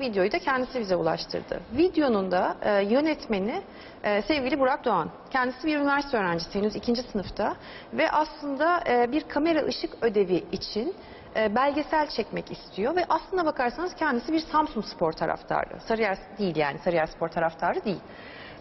videoyu da kendisi bize ulaştırdı. Videonun da e, yönetmeni e, sevgili Burak Doğan. Kendisi bir üniversite öğrencisi henüz ikinci sınıfta ve aslında e, bir kamera ışık ödevi için e, belgesel çekmek istiyor ve aslına bakarsanız kendisi bir Samsun Spor taraftarı. Sarıyer değil yani Sarıyer Spor taraftarı değil.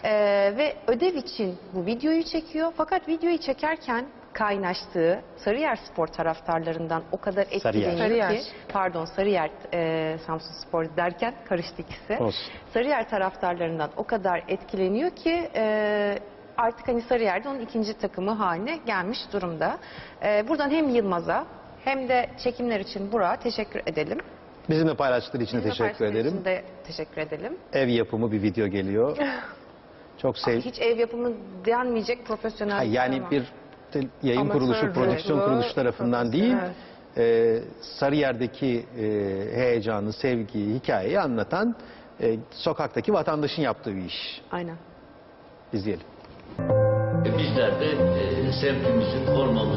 E, ve ödev için bu videoyu çekiyor fakat videoyu çekerken kaynaştığı Sarıyer Spor taraftarlarından o kadar etkileniyor Sarıyer. ki pardon Sarıyer e, Samsun Spor derken karıştı ikisi. Olsun. Sarıyer taraftarlarından o kadar etkileniyor ki e, artık hani Sarıyer'de onun ikinci takımı haline gelmiş durumda. E, buradan hem Yılmaz'a hem de çekimler için Burak'a teşekkür edelim. Bizimle paylaştıkları için de Bizimle teşekkür paylaştığı ederim. için de teşekkür edelim. Ev yapımı bir video geliyor. Çok sev... Hiç ev yapımı denmeyecek profesyonel Ha, yani var. bir yayın Amatör kuruluşu, prodüksiyon kuruluşu tarafından değil, e, Sarıyer'deki e, heyecanı, sevgiyi, hikayeyi anlatan e, sokaktaki vatandaşın yaptığı bir iş. Aynen. İzleyelim. E, Bizler de e, semtimizin, formamızın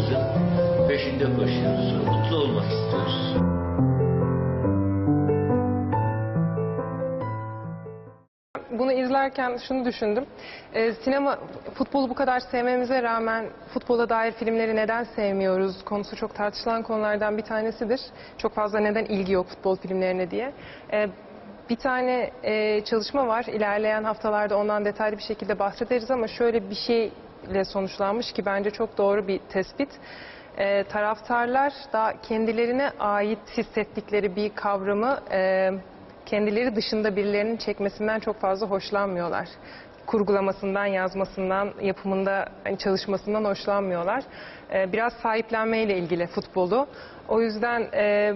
izlerken şunu düşündüm. Ee, sinema, futbolu bu kadar sevmemize rağmen futbola dair filmleri neden sevmiyoruz konusu çok tartışılan konulardan bir tanesidir. Çok fazla neden ilgi yok futbol filmlerine diye. Ee, bir tane e, çalışma var. İlerleyen haftalarda ondan detaylı bir şekilde bahsederiz ama şöyle bir şeyle sonuçlanmış ki bence çok doğru bir tespit. Ee, taraftarlar da kendilerine ait hissettikleri bir kavramı e, kendileri dışında birilerinin çekmesinden çok fazla hoşlanmıyorlar. Kurgulamasından, yazmasından, yapımında hani çalışmasından hoşlanmıyorlar. Ee, biraz sahiplenmeyle ilgili futbolu. O yüzden e,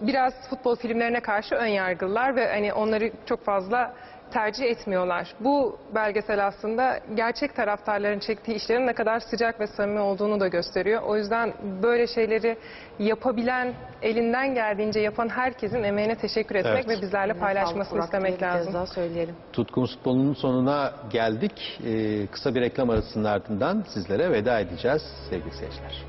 biraz futbol filmlerine karşı ön yargılılar ve hani onları çok fazla tercih etmiyorlar. Bu belgesel aslında gerçek taraftarların çektiği işlerin ne kadar sıcak ve samimi olduğunu da gösteriyor. O yüzden böyle şeyleri yapabilen, elinden geldiğince yapan herkesin emeğine teşekkür etmek Evet. ve bizlerle paylaşmasını Burak istemek lazım. daha söyleyelim. Tutkumuz futbolunun sonuna geldik. E, kısa bir reklam arasının ardından sizlere veda edeceğiz sevgili seyirciler.